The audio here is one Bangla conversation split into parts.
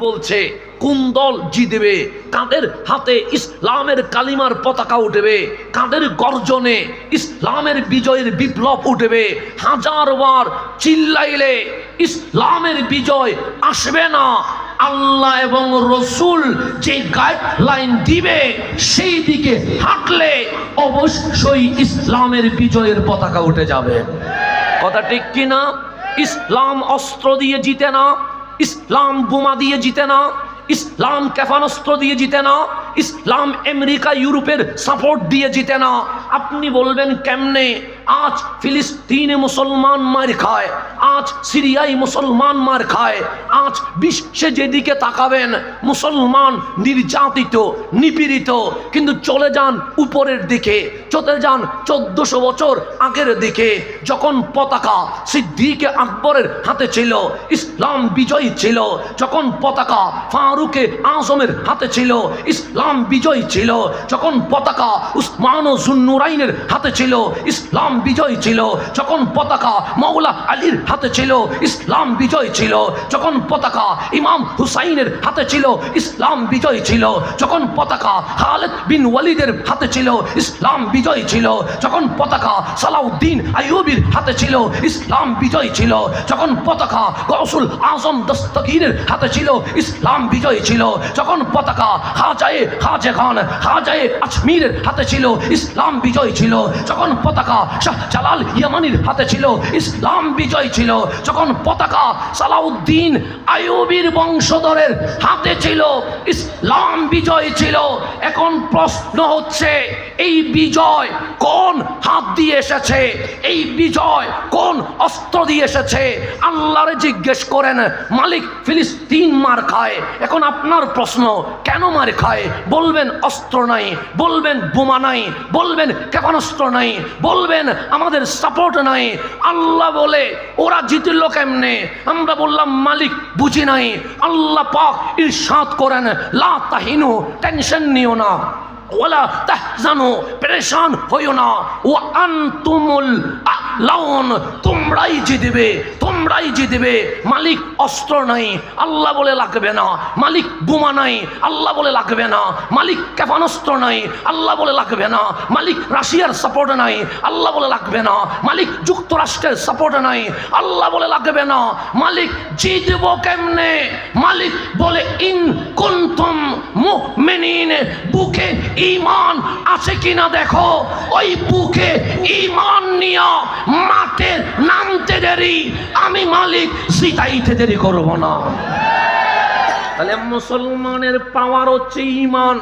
বলছে, কোন দল জিতবে? কাদের হাতে ইসলামের কালিমার পতাকা উঠবে? কাদের গর্জনে ইসলামের বিজয়ের বিপ্লব উঠবে? হাজারবার চিল্লাইলে ইসলামের বিজয় আসবে না। আল্লাহ এবং রসুল যে গাইডলাইন দিবে, সেই দিকে হাঁটলে অবশ্যই ইসলামের বিজয়ের পতাকা উঠে যাবে। কথা ঠিক কিনা? ইসলাম অস্ত্র দিয়ে জিতে না। ইসলাম বোমা দিয়ে জিতে না ইসলাম ক্ষেপণাস্ত্র দিয়ে জিতে না ইসলাম আমেরিকা, ইউরোপের সাপোর্ট দিয়ে জিতে না আপনি বলবেন, কেমনে? আজ ফিলিস্তিনে মুসলমান মার খায়, আজ সিরিয়ায় মুসলমান মার খায়, আজ বিশ্বে যেদিকে তাকাবেন, মুসলমান নির্যাতিত, নিপীড়িত, কিন্তু চলে যান উপরের দিকে, চলে যান চোদ্দশো বছর আগের দিকে, যখন পতাকা সিদ্দিকে আকবরের হাতে ছিল, ইসলাম বিজয়ী ছিল, যখন পতাকা ফারুকে আজমের হাতে ছিল, ইসলাম বিজয়ী ছিল, যখন পতাকা উসমান ও জুন্নুরাইনের হাতে ছিল, ইসলাম বিজয় ছিল, যখন পতাকা মৌলা আলীর হাতে ছিল, ইসলাম বিজয় ছিল, যখন পতাকা ইমাম হুসাইনের হাতে ছিল, ইসলাম বিজয় ছিল, যখন পতাকা খালেদ বিন ওয়ালিদের হাতে ছিল, ইসলাম বিজয় ছিল, যখন পতাকা সালাউদ্দিন আইয়ুবির হাতে ছিল, ইসলাম বিজয় ছিল, যখন পতাকা গৌসুল আজম দস্তগীরের হাতে ছিল, ইসলাম বিজয় ছিল, যখন পতাকা হাজায়ে হাজে খান হাজায়ে আজমিরের হাতে ছিল, ইসলাম বিজয় ছিল, যখন পতাকা জালাল ইয়ামানির হাতে ছিল, ইসলাম বিজয় ছিল। যখন পতাকা সালাউদ্দিন আইয়ুবির বংশধরের হাতে ছিল, ইসলাম বিজয় ছিল, এখন প্রশ্ন হচ্ছে, এই বিজয় কোন হাত দিয়ে এসেছে? এই বিজয় কোন অস্ত্র দিয়ে এসেছে? আল্লাহরে জিজ্ঞেস করেন, মালিক ফিলিস্তিন মার খায়। এখন আপনার প্রশ্ন, কেন মার খায়? বলবেন অস্ত্র নাই, বলবেন বোমা নাই, বলবেন ক্ষেপণাস্ত্র নাই, বলবেন আমাদের সাপোর্ট নাই। আল্লাহ বলে, ওরা জিতল কেমনে আমরা বললাম, মালিক, বুঝি নাই। আল্লাহ পাক ইরশাদ করেন, লা তাহিনু, টেনশন নিও না। ওলা তাহজানু, পেরেশান হইও না। ও আনতুমুল লাউন তোমরাই জিতবে তোমরাই জিতবে। মালিক অস্ত্র নাই, আল্লাহ বলে লাগবে না। মালিক বোমা নাই, আল্লাহ বলে লাগবে না। মালিক ক্ষেপণাস্ত্র নাই, আল্লাহ বলে লাগবে না। মালিক রাশিয়ার সাপোর্ট নাই, আল্লাহ বলে লাগবে না। মালিক যুক্তরাষ্ট্রের সাপোর্ট নাই, আল্লাহ বলে লাগবে না। মালিক জিতব কেমনে? মালিক বলে, ইন কুন্তুম মুমিনিন, বুকে ইমান আছে কিনা দেখো। ওই বুকে ইমান নিয়া মাঠে নামতে দেরি। আমি মালিক জিতাইতে দেরি করব না। তাহলে মুসলমানের পাওয়ার হচ্ছে ইমান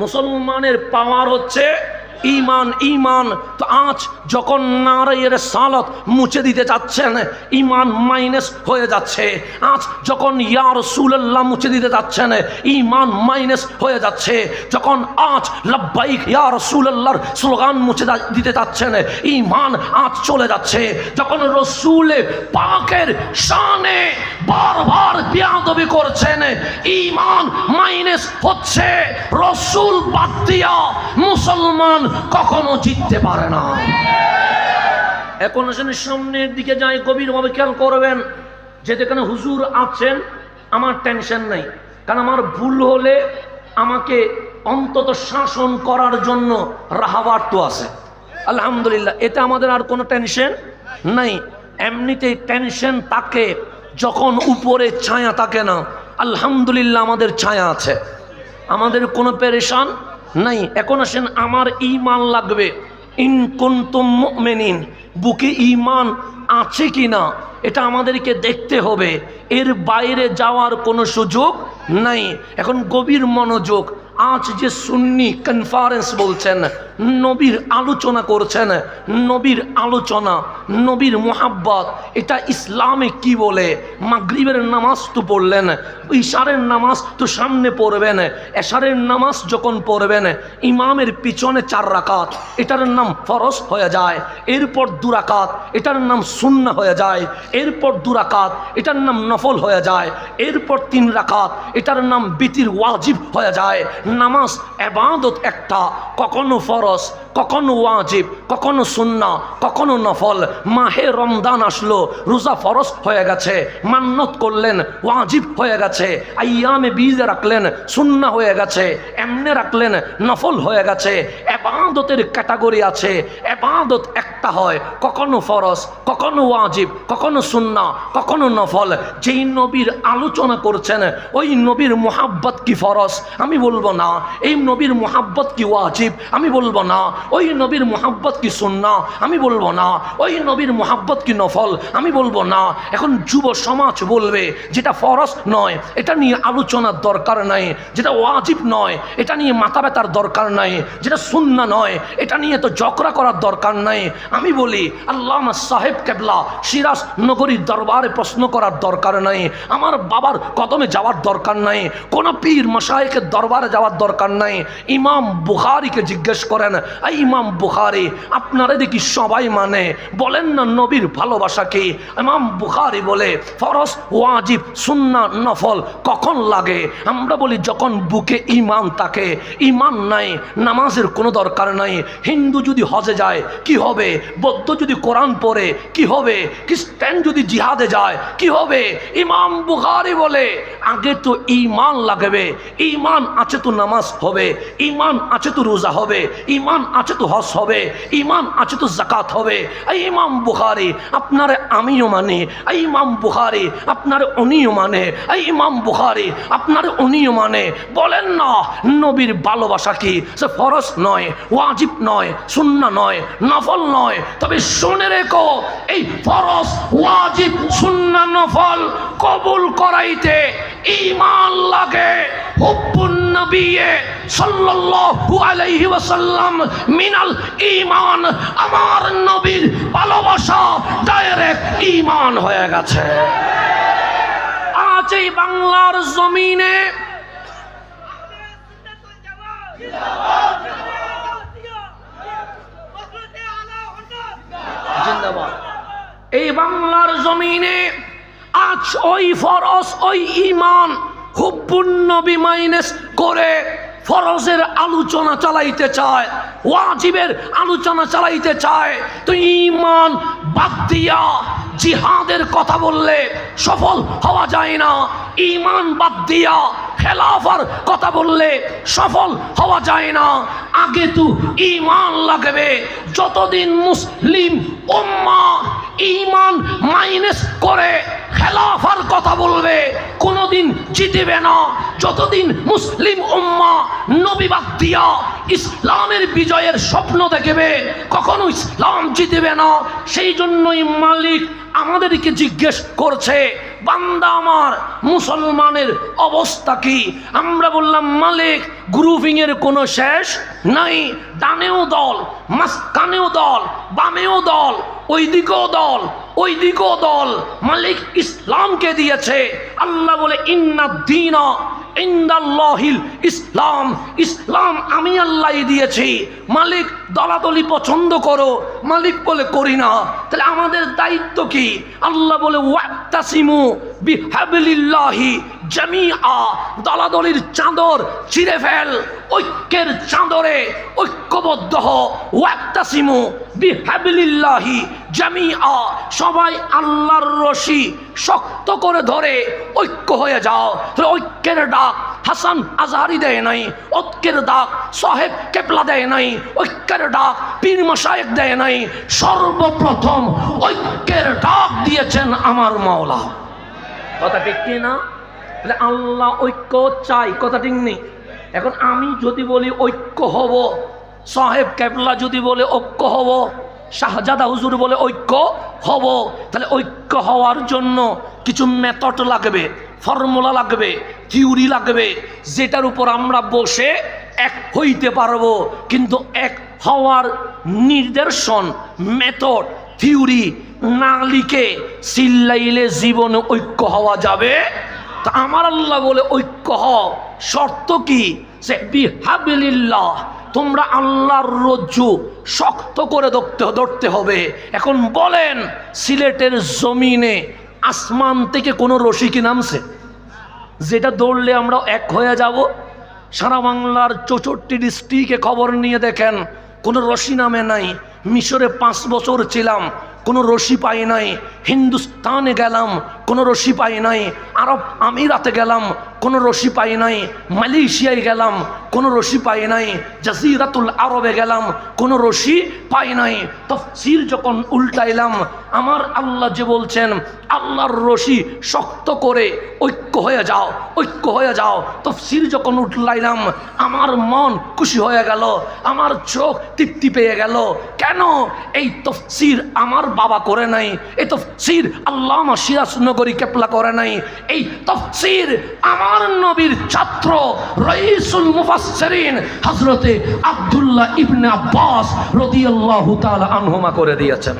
মুসলমানের পাওয়ার হচ্ছে ইমান ইমান তো আজ যখন নারায়ের সালত মুছে দিতে চাচ্ছেন ইমান মাইনাস হয়ে যাচ্ছে। আজ যখন ইয়ার সুল্লাহ মুছে দিতে যাচ্ছেন ইমান মাইনাস হয়ে যাচ্ছে। যখন আজ লব্বাইক ইয়ার সুল্লাহর স্লোগান মুছে দিতে চাচ্ছেন ইমান আজ চলে যাচ্ছে। যখন রসুলে পাকের শানে বারবার বিয়াদবি করছেন। ইমান মাইনাস হচ্ছে রসুল বাদ দিয়া মুসলমান কখনো জিততে পারে না। এখন আসলে সামনের দিকে যাই, গভীরভাবে খেয়াল করবেন যে যেখানে হুজুর আছেন, আমার টেনশন নাই। কারণ আমার ভুল হলে আমাকে অন্তত শাসন করার জন্য রাহাবার তো আছে। আলহামদুলিল্লাহ, এতে আমাদের আর কোনো টেনশন নাই। এমনিতেই টেনশন তাকে যখন উপরে ছায়া থাকে না, আলহামদুলিল্লাহ আমাদের ছায়া আছে। আমাদের কোনো পেরেশান নাই। এখন আসেন, আমার ইমান লাগবে। ইন কুন্তুম মুমিনিন, বুকে ইমান আছে কি না এটা আমাদেরকে দেখতে হবে। এর বাইরে যাওয়ার কোনো সুযোগ নাই। এখন গভীর মনোযোগ আজ যে সুন্নি কনফারেন্স বলছেন, নবীর আলোচনা করছেন, নবীর আলোচনা, নবীর মোহাব্বত, এটা ইসলামে কি বলে? মাগরিবের নামাজ তো পড়লেন ইশারের নামাজ তো সামনে পড়বেন, এশারের নামাজ যখন পড়বেন, ইমামের পিছনে চার রাকাত, এটার নাম ফরস হয়ে যায়, এরপর দুরাকাত এটার নাম সুন্না হয়ে যায়, এরপর দুরাকাত এটার নাম নফল হয়ে যায়, এরপর তিন রাকাত, এটার নাম বিতির ওয়াজিব হয়ে যায় নামাজ এবাদত একটা কখনো ফরজ কখনো ওয়াজিব, কখনো সুন্না, কখনো নফল। মাহে রমদান আসলো, রোজা ফরস হয়ে গেছে। মান্নত করলেন, ওয়াজিব হয়ে গেছে। আইয়ামে বীজ রাখলেন, সুন্না হয়ে গেছে। এমনে রাখলেন, নফল হয়ে গেছে। এবাদতের ক্যাটাগরি আছে। এবাদত একটা হয়, কখনো ফরস কখনো ওয়াজিব, কখনো সুন্না, কখনো নফল। যেই নবীর আলোচনা করছেন, ওই নবীর মোহাব্বত কি ফরস আমি বলব না। এই নবীর মোহাব্বত কি ওয়াজিব? আমি বলব না। ওই নবীর মোহাব্বত কি সুন্না আমি বলব না। ওই নবীর মোহাব্বত কি নফল? আমি বলব না। এখন যুব সমাজ বলবে, যেটা ফরস নয়, এটা নিয়ে আলোচনার দরকার নাই, যেটা ওয়াজিব নয়, এটা নিয়ে মাথা ব্যথার দরকার নাই, যেটা সুন্না নয়, এটা নিয়ে তো জকরা করার দরকার নাই। আমি বলি, আল্লামা সাহেব কেবলা, সিরাজ নগরীর দরবারে প্রশ্ন করার দরকার নাই। আমার বাবার কদমে যাওয়ার দরকার নাই। কোন পীর মশাইকের দরবারে যাওয়ার দরকার নাই। ইমাম বুহারিকে জিজ্ঞেস করেন ইমাম বুখারি, আপনারা দেখি সবাই মানে। বলেন না নবীর ভালোবাসা কি? ইমাম বুখারি বলে ফরস ওয়াজিব সুন্না নফল কখন লাগে? আমরা বলি যখন বুকে ইমান থাকে। ইমান নাই, নামাজের কোনো দরকার নাই। হিন্দু যদি হজে যায়, কি হবে? বৌদ্ধ যদি কোরআন পড়ে, কি হবে? খ্রিস্টান যদি জিহাদে যায়, কি হবে? ইমাম বুখারি বলে, আগে তো ইমান লাগবে। ইমান আছে তো নামাজ হবে ইমান আছে তো রোজা হবে ইমান আছে তো হজ হবে ইমান আছে তো জাকাত হবে। এই ইমাম বুখারি আপনারে আমিও মানে এই ইমাম বুখারি আপনার উনিও মানে এই ইমাম বুখারি আপনার উনিও মানে। বলেন না, নবীর ভালোবাসা কি সে ফরজ নয়, ওয়াজিব নয়, সুন্না নয়, নফল নয়? তবে শুনে রেখো, এই ফরজ, ওয়াজিব, সুন্না, নফল কবুল করাইতে ইমান লাগে। হুব্বুন আমার নবীর ভালোবাসা ডাইরেক্ট ঈমান হয়ে গেছে। আজ এই বাংলার জমিনে এই বাংলার জমিনে আজ ওই ফরজ, ওই ইমান হুব্বুন্নবী মাইনাস করে ফরজের আলোচনা চালাইতে চায়, ওয়াজিবের আলোচনা চালাইতে চায়। তো ইমান বাদ দিয়া জিহাদের কথা বললে সফল হওয়া যায় না। ইমান বাদ দিয়া খেলাফার কথা বললে সফল হওয়া যায় না। আগে তো ইমান লাগবে। যতদিন মুসলিম উম্মা ইমান মাইনাস করে খেলাফার কথা বলবে, কোনোদিন জিতবে না। যতদিন মুসলিম উম্মা নবীবাদ দিয়া ইসলামের বিজয়ের স্বপ্ন দেখবে, কখনো ইসলাম জিতবে না। সেই জন্যই মালিক আমাদেরকে জিজ্ঞেস করছে, বান্দা আমার, মুসলমানের অবস্থা কি? আমরা বললাম, মালিক গ্রুপিং এর কোনো শেষ নাই, ডানেও দল, মাঝখানেও দল, বামেও দল ওই দিকেও দল ওই দিকেও দল। মালিক ইসলামকে দিয়েছে। আল্লাহ বলে ইন্না দিনা ইন্দাল্লাহিল ইসলাম ইসলাম আমি আল্লাহ দিয়েছি। মালিক দলাদলি পছন্দ করো, মালিক বলে করি না। তাহলে আমাদের দায়িত্ব কি? আল্লাহ বলে, ওয়াক্তাসিমু বিহাবলিল্লাহি জামিআ। দলাদলির চাদর চিরে ফেল, ঐক্যের চাদরে ঐক্যবদ্ধ ওয়াক্তাসিমু বিহাবলিল্লাহি জামিআ, সবাই আল্লাহর রশি শক্ত করে ধরে ঐক্য হয়ে যাও। ঐক্যের ডাক হাসান আজহারি দেয় নাই ঐক্যের ডাক সাহেব কেপলা দেয় নাই, ঐক্যের ডাক পীর মশায়েক দেয় নাই। সর্বপ্রথম ঐক্যের ডাক দিয়েছেন আমার মাওলা। কথা ঠিক কি না? আল্লাহ ঐক্য চাই, কথা ঠিক নেই? এখন আমি যদি বলি ঐক্য হব, সাহেব কেবলা যদি বলে ঐক্য হব শাহজাদা হুজুর বলে, ঐক্য হব। তাহলে ঐক্য হওয়ার জন্য কিছু মেথড লাগবে ফর্মুলা লাগবে থিওরি লাগবে, যেটার উপর আমরা বসে এক হইতে পারব। কিন্তু এক হওয়ার নির্দেশন মেথড থিওরি না লিখে চিল্লাইলে জীবনে ঐক্য হওয়া যাবে? তা আমার আল্লাহ বলে, ঐক্য হ শর্ত কি? সে বিহাবিল্লাহ তোমরা আল্লাহর রজ্জু শক্ত করে ধরতে ধরতে হবে। এখন বলেন, সিলেটের জমিনে আসমান থেকে কোনো রশি কি নামছে? যেটা দৌড়লে আমরা এক হয়ে যাব। সারা বাংলার চৌষট্টি ডিস্ট্রিক্টে খবর নিয়ে দেখেন, কোনো রশি নামে নাই। মিশরে পাঁচ বছর ছিলাম, কোনো রশি পাই নাই। হিন্দুস্তানে গেলাম কোনো রশি পাই নাই। আরব আমিরাতে গেলাম, কোনো রশি পাই নাই। মালয়েশিয়ায় গেলাম, কোনো রশি পাই নাই। জাজিরাতুল আরবে গেলাম, কোনো রশি পাই নাই। তফসির যখন উল্টাইলাম, আমার আল্লাহ যে বলছেন, আল্লাহর রশি শক্ত করে ঐক্য হয়ে যাও, ঐক্য হয়ে যাও। তফসির যখন উঠলাইলাম আমার মন খুশি হয়ে গেল, আমার চোখ তৃপ্তি পেয়ে গেল। কেন? এই তফসির আমার বাবা করে নাই। এই তফসির আল্লামা সিরাজ নগরী কেপলা করে নাই। এই তফসির আমার নবীর ছাত্র রইসুল মুফাসসিরিন হযরতে আব্দুল্লাহ ইবনে আব্বাস রাদিয়াল্লাহু তাআলা আনহুমা করে দিয়েছেন।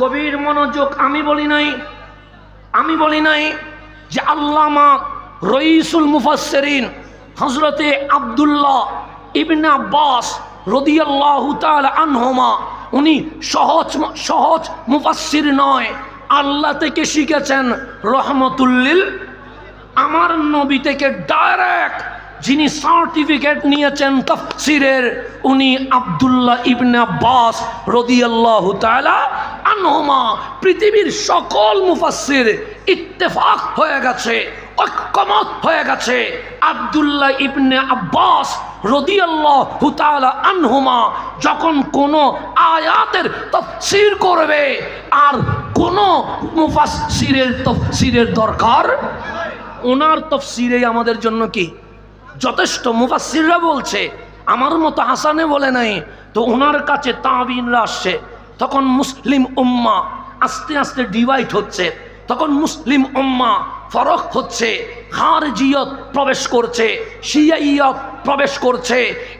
গভীর মনোযোগ আমি বলি নাই, আমি বলি নাই যে আল্লামা রইসুল মুফাসসিরিন হজরতে আব্দুল্লাহ ইবনে আব্বাস রদিয়াল্লাহু তাআলা আনহুমা, উনি সহজ সহজ মুফাসসির নয়, আল্লাহ থেকে শিখেছেন রহমতুল্লিল আমার নবী থেকে ডাইরেক্ট যিনি সার্টিফিকেট নিয়েছেন তফসিরের, উনি আব্দুল্লাহ ইবনে আব্বাস রদিয়াল্লাহু তাআলা আনহুমা। পৃথিবীর সকল মুফাসির ইত্তেফাক হয়ে গেছে। ঐক্যমত হয়ে গেছে। আব্দুল্লাহ ইবনে আব্বাস রদিয়াল্লাহু তাআলা আনহুমা যখন কোনো আয়াতের তফসির করবে, আর কোনো মুফাসসিরের তফসিরের দরকার? ওনার তফসিরে আমাদের জন্য কি? যথেষ্ট মুফাসিররা বলছে, আমার মতো হাসানে বলে নাই, তো ওনার কাছে তাবিনরা আসছে। তখন মুসলিম উম্মা আস্তে আস্তে ডিভাইড হচ্ছে। তখন মুসলিম উম্মা ফরক হচ্ছে খারজিয়ত প্রবেশ করছে, শিয়াইয়ত প্রবেশ করছে।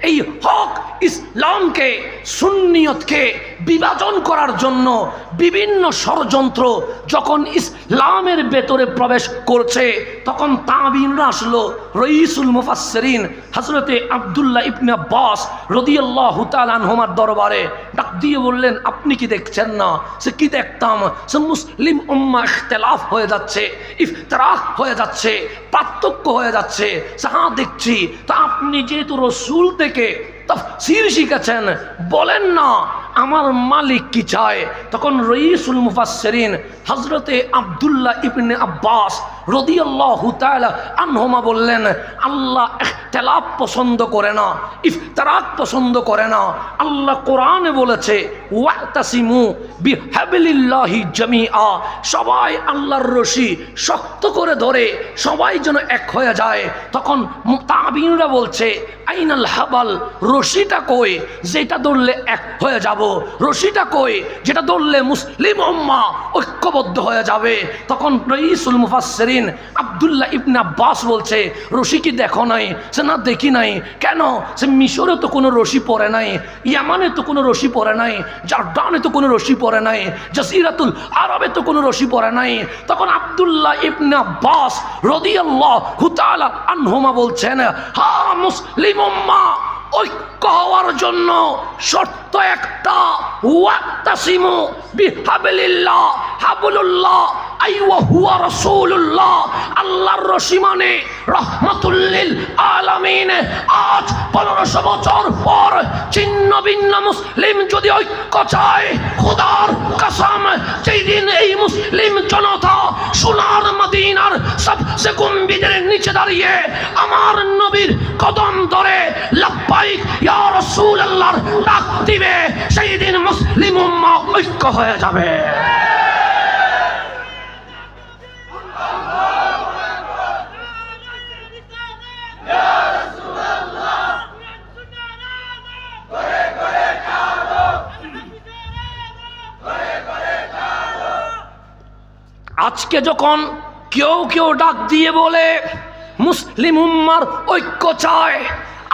এই হক ইসলামকে, সুন্নিয়তকে বিভাজন করার জন্য বিভিন্ন ষড়যন্ত্র যখন ইসলামের ভেতরে প্রবেশ করছে, তখন তাবিনরা আসলো, রইসুল মুফাসসিরিন হজরতে আব্দুল্লাহ ইবনে আব্বাস রদিয়াল্লাহু তাআলা আনহুমার দরবারে ডাক দিয়ে বললেন, আপনি কি দেখছেন না? সে কি দেখতাম? সে মুসলিম উম্মা ইখতিলাফ হয়ে যাচ্ছে ইফতরাক হয়ে যাচ্ছে পার্থক্য হয়ে যাচ্ছে। হ্যাঁ দেখছি। তা আপনি যেহেতু রসুল থেকে তফসির শিখেছেন, বলেন না, আমার মালিক কি চায়? তখন রইসুল মুফাসরিন হজরতে আব্দুল্লাহ ইবনে আব্বাস বললেন, আল্লাহ পছন্দ করে না ইফতারাক পছন্দ করে না। আল্লাহ কোরআনে বলেছে সবাই আল্লাহর রশি শক্ত করে ধরে সবাই যেন এক হয়ে যায়। তখন তাবিনরা বলছে, আইনাল হাবাল, রশিটা কই? যেটা ধরলে এক হয়ে যাব। রশিটা কই? যেটা ধরলে মুসলিম উম্মা ঐক্যবদ্ধ হয়ে যাবে। তখন রইসুল মুফাসসিরিন আব্দুল্লাহ ইবনে আব্বাস বলছে, রশি কি দেখো নাই? সে, না, দেখি নাই। কেন? সে, মিশরে তো কোনো রশি পরে নাই, ইয়ামানে তো কোনো রশি পরে নাই জার্ডানে তো কোনো রশি পরে নাই, জাসিরাতুল আরবে তো কোনো রশি পরে নাই। তখন আব্দুল্লাহ ইবনে আব্বাস রদিয়াল্লাহু তাআলা আনহুমা বলছেন, হা মুসলিম উম্মা, ঐক্য হওয়ার জন্য শর্ত একটা ওয়াতাসিমু বিহাবলিল্লাহ, হাবলুল্লাহ আল্লাহর মানে আলামিন। আজ পর ছিন্ন ভিন্ন মুসলিম ঐক্য খোদার দিন এই মুসলিম সোনার সবচেয়ে গম্ভীরের নিচে দাঁড়িয়ে আমার নবীর কদম ধরে লাব্বাইক দিবে, সেই দিন মুসলিম ঐক্য হয়ে যাবে। আজকে যখন কেউ কেউ ডাক দিয়ে বলে, মুসলিম উম্মার ঐক্য চায়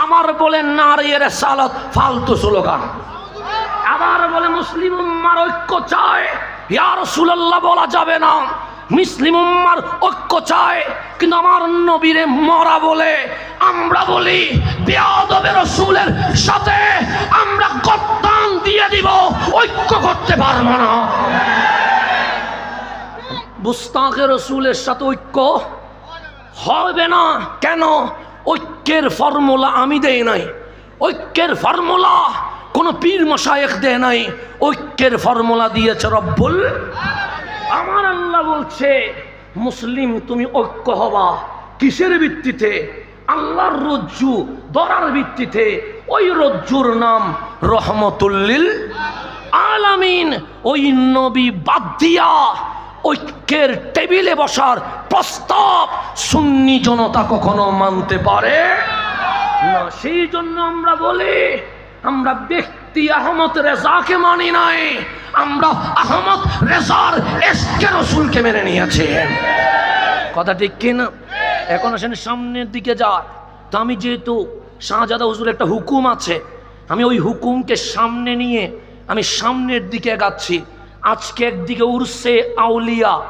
আমার বলে নারীর সালত ফালতু স্লোগান। আমার বলে, মুসলিম উম্মার ঐক্য চায়। ইয়ার সুলাল্লাহ বলা যাবে না, মুসলিম উম্মার ঐক্য চায়। কিন্তু আমার নবীরে মরা বলে, আমরা বলি, বেয়াদবে রসুলের সাথে আমরা গদ্দান দিয়ে দিব, ঐক্য করতে পারব না। গুস্তাখে রসুলের সাথে ঐক্য? হবে না। কেন? ঐক্যের ফর্মুলা আমি দেই নাই। ঐক্যের ফর্মুলা কোন পীর মশায়েক দেয় নাই। ঐক্যের ফর্মুলা দিয়েছে রব্বুল আমার আল্লাহ বলছে, মুসলিম, তুমি ঐক্য হবা। কিসের ভিত্তিতে? আল্লাহর রজ্জু, দরার ভিত্তিতে। ওই রজ্জুর নাম রহমতুল্লিল আলামিন। ওই নবী বাদ দিয়া ঐক্যের টেবিলে বসার প্রস্তাব সুন্নি জনতা কখনো মানতে পারে না। সেই জন্য আমরা বলি, আমরা ব্যক্তি আহমদ রেজাকে মানি নাই, আমরা আহমদ রেজার এসকে রসুলকে মেনে নিয়েছি। কথা ঠিক কিনা এখন আসেন সামনের দিকে যায় তো আমি যেহেতু শাহজাদা হুজুর একটা হুকুম আছে, আমি ওই হুকুমকে সামনে নিয়ে আমি সামনের দিকে এগাচ্ছি। আজকে একদিকে উর্সে আউলিয়া,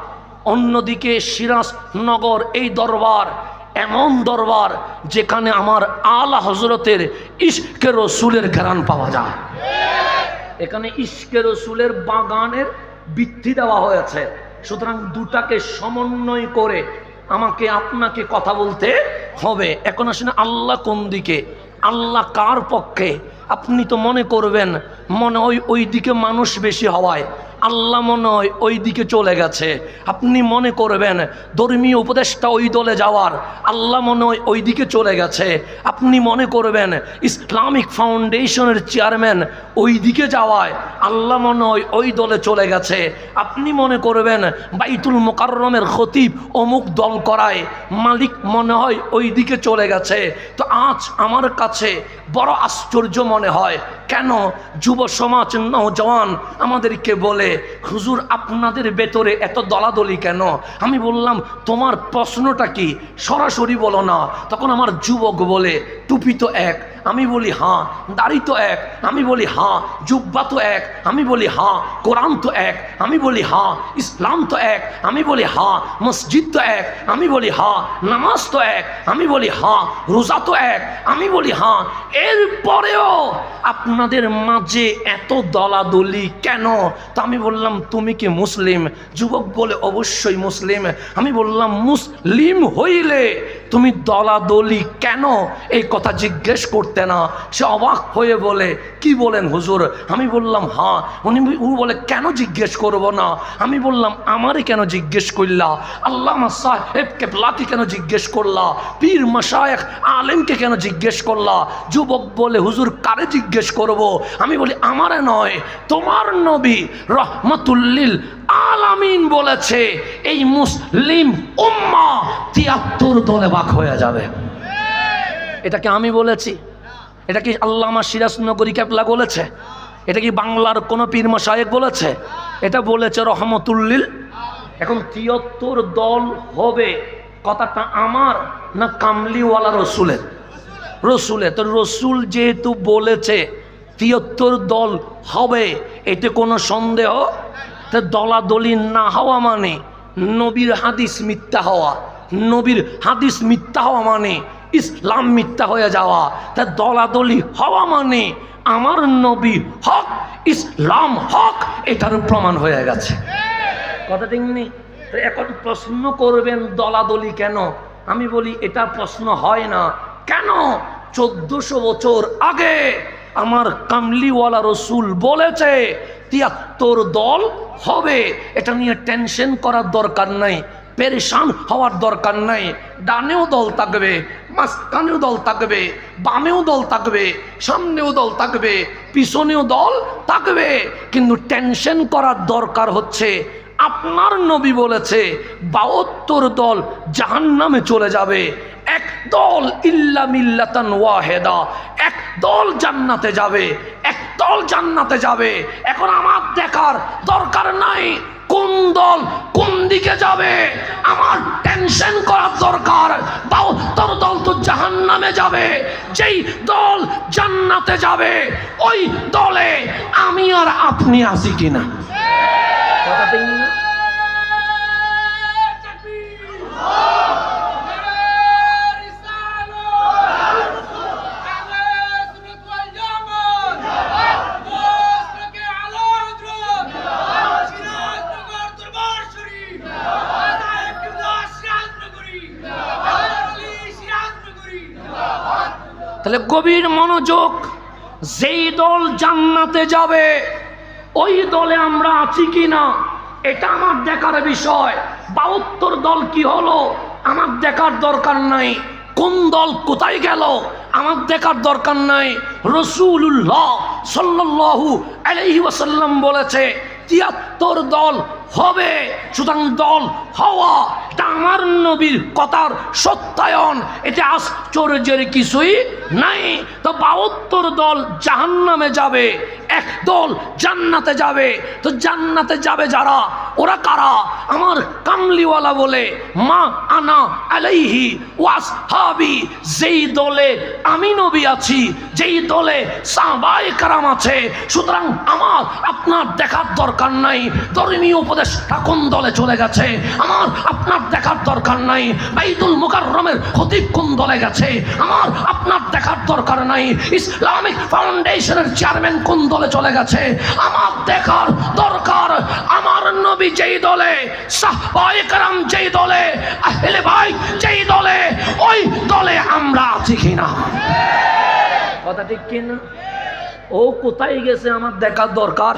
অন্যদিকে সিরাজনগর এই দরবার, এমন দরবার যেখানে আমার আলা হজরতের ইস্কে রসুলের ঘেরান পাওয়া যায়। এখানে ইস্কে রসুলের বাগানের বৃদ্ধি দেওয়া হয়েছে। সুতরাং দুটাকে সমন্বয় করে আমাকে আপনাকে কথা বলতে হবে। এখন আসলে আল্লাহ কোন দিকে? আল্লাহ কার পক্ষে? আপনি তো মনে করবেন, মনে হয় ওই দিকে মানুষ বেশি হওয়ায়। আল্লাহ মনে হয় ওই দিকে চলে গেছে। আপনি মনে করবেন, ধর্মীয় উপদেশটা ওই দলে যাওয়ার, আল্লাহ মনে হয় ওই দিকে চলে গেছে। আপনি মনে করবেন, ইসলামিক ফাউন্ডেশনের চেয়ারম্যান ওই দিকে যাওয়ায়, আল্লাহ মনে হয় ওই দলে চলে গেছে। আপনি মনে করবেন, বাইতুল মোকাররমের খতিব অমুক দল করায়, মালিক মনে হয় ওই দিকে চলে গেছে। তো আজ আমার কাছে বড় আশ্চর্য মনে হয়। কেন? যুব সমাজ নৌজওয়ান আমাদেরকে বলে হুজুর, আপনাদের ভেতরে এত দলাদলি কেন? আমি বললাম, তোমার প্রশ্নটা কি? সরাসরি বলো না। তখন আমার যুবক বলে, টুপি তো এক আমি বলি, হাঁ, দাড়ি তো এক। আমি বলি, হাঁ, জুব্বা তো এক। আমি বলি, হাঁ, কোরআন তো এক। আমি বলি, হাঁ, ইসলাম তো এক। আমি বলি, হাঁ, মসজিদ তো এক। আমি বলি, হাঁ, নামাজ তো এক। আমি বলি, হাঁ, রোজা তো এক। আমি বলি, হাঁ, এরপরেও আপনাদের মাঝে এত দলাদলি কেন? তো আমি বললাম, তুমি কি মুসলিম? যুবক বলে, অবশ্যই মুসলিম। আমি বললাম, মুসলিম হইলে তুমি দলাদলি কেন এই কথা জিজ্ঞেস করতে না? সে অবাক হয়ে বলে, কি বলেন হুজুর? আমি বললাম হ্যাঁ। উনি উ বলে, কেন জিজ্ঞেস করব না? আমি বললাম আমারই কেন জিজ্ঞেস করলা? আল্লাহ সাহেব কেপলাকে কেন জিজ্ঞেস করলা? পীর মশায়েখ আলেমকে কেন জিজ্ঞেস করলা? যুবক বলে, হুজুর, কারে জিজ্ঞেস করব? আমি বলি, আমারে নয়, তোমার নবী রহমতুল্লিল আলামিন বলেছে, এই মুসলিম উম্মা তিয়াত্তর দলে বাক হয়ে যাবে। এটাকে আমি বলেছি? এটা কি আল্লামা সিরাজনগরী ক্যাপলা বলেছে? এটা কি বাংলার কোনো পীর মশায়েক বলেছে? এটা বলেছে রহমতুল্লিল। এখন তিয়াত্তর দল হবে কথাটা আমার না কামলিওয়ালা রসুলের? রসুলের। তো রসুল যেহেতু বলেছে, তিয়াত্তর দল হবে, এতে কোনো সন্দেহ? তা দলাদলি না হওয়া মানে নবীর হাদিস মিথ্যা হওয়া। নবীর হাদিস মিথ্যা হওয়া মানে ইসলাম মিথ্যা হয়ে যাওয়া। তা দলাদলি হওয়া মানে আমার নবী হক, ইসলাম হক, এটার প্রমাণ হয়ে গেছে। কথা দেখনি এখন প্রশ্ন করবেন, দলাদলি কেন? আমি বলি, এটা প্রশ্ন হয় না। কেন? চোদ্দশো বছর আগে আমার কামলিওয়ালা রসুল বলেছে, তিয়াত্তর দল হবে। এটা নিয়ে টেনশন করার দরকার নাই, পেরেশান হওয়ার দরকার নাই। ডানেও দল থাকবে, মাঝখানেও দল থাকবে, বামেও দল থাকবে, সামনেও দল থাকবে, পিছনেও দল থাকবে। কিন্তু টেনশন করার দরকার হচ্ছে, আপনার নবী বলেছে, বাহাত্তর দল জাহান নামে চলে যাবে। এক দল ইল্লা মিল্লাতান ওয়াহেদা। এক দল জান্নাতে যাবে, এক দল জান্নাতে যাবে। এখন আমার দেখার দরকার নাই কোন দল কোন দিকে যাবে। আমার টেনশন করার দরকার। বাহাত্তর দল তো জাহান নামে যাবে। যেই দল জান্নাতে যাবে, ওই দলে আমি আর আপনি আসি কিনা? কথা তাহলে গভীর মনোযোগ যেই দল জান্নাতে যাবে, ওই দলে আমরা আছি কি না এটা আমার দেখার বিষয়। বাহাত্তর দল কি হলো, আমার দেখার দরকার নাই। কোন দল কোথায় গেল, আমার দেখার দরকার নাই। রসুল্লাহ আলাইহি ওয়াসাল্লাম বলেছে, তিয়াত্তর দল হবে, সুতরাং দল হওয়া এটা আমার নবীর কথার সত্যায়ন। এটা আশ্চর্যের কিছুই নাই। তো বাহাত্তর দল জাহান্নামে যাবে, এক দল জান্নাতে যাবে। তো জান্নাতে যাবে যারা? ওরা কারা? আমার কামলিওয়ালা বলে, মা আনা আলাইহি ওয়াস হাবি যেই দলে আমি নবী আছি, যেই দলে সাহবাই কারাম আছে। সুতরাং আমার, আপনার দেখার দরকার নাই। ধর্মীয় উপদেশটা কোন দলে চলে গেছে? আমার আপনার দেখার দরকার নাই। বাইতুল মুকাররমের খতিব কোন দলে গেছে। আমার আপনার দেখার দরকার নাই। ইসলামিক ফাউন্ডেশনের চেয়ারম্যান কোন দলে চলে গেছে। আমার দেখার দরকার আমার নবী যেই দলে সাহবাই কারাম যেই দলে, আহলে ভাই যেই দলে, ওই দলে আমরা আছি কিনা? কথা ঠিক কিনা ও কোথায় গেছে আমার দেখার দরকার?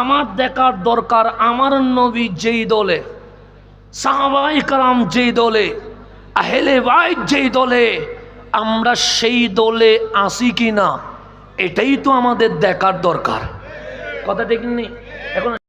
আমার দেখার দরকার আমার নবী যেই দলে। সাহাবাই কালাম যেই দলে, আহেলে ভাই যেই দলে, আমরা সেই দলে আসি কি না এটাই তো আমাদের দেখার দরকার। কথা দেখিনি এখন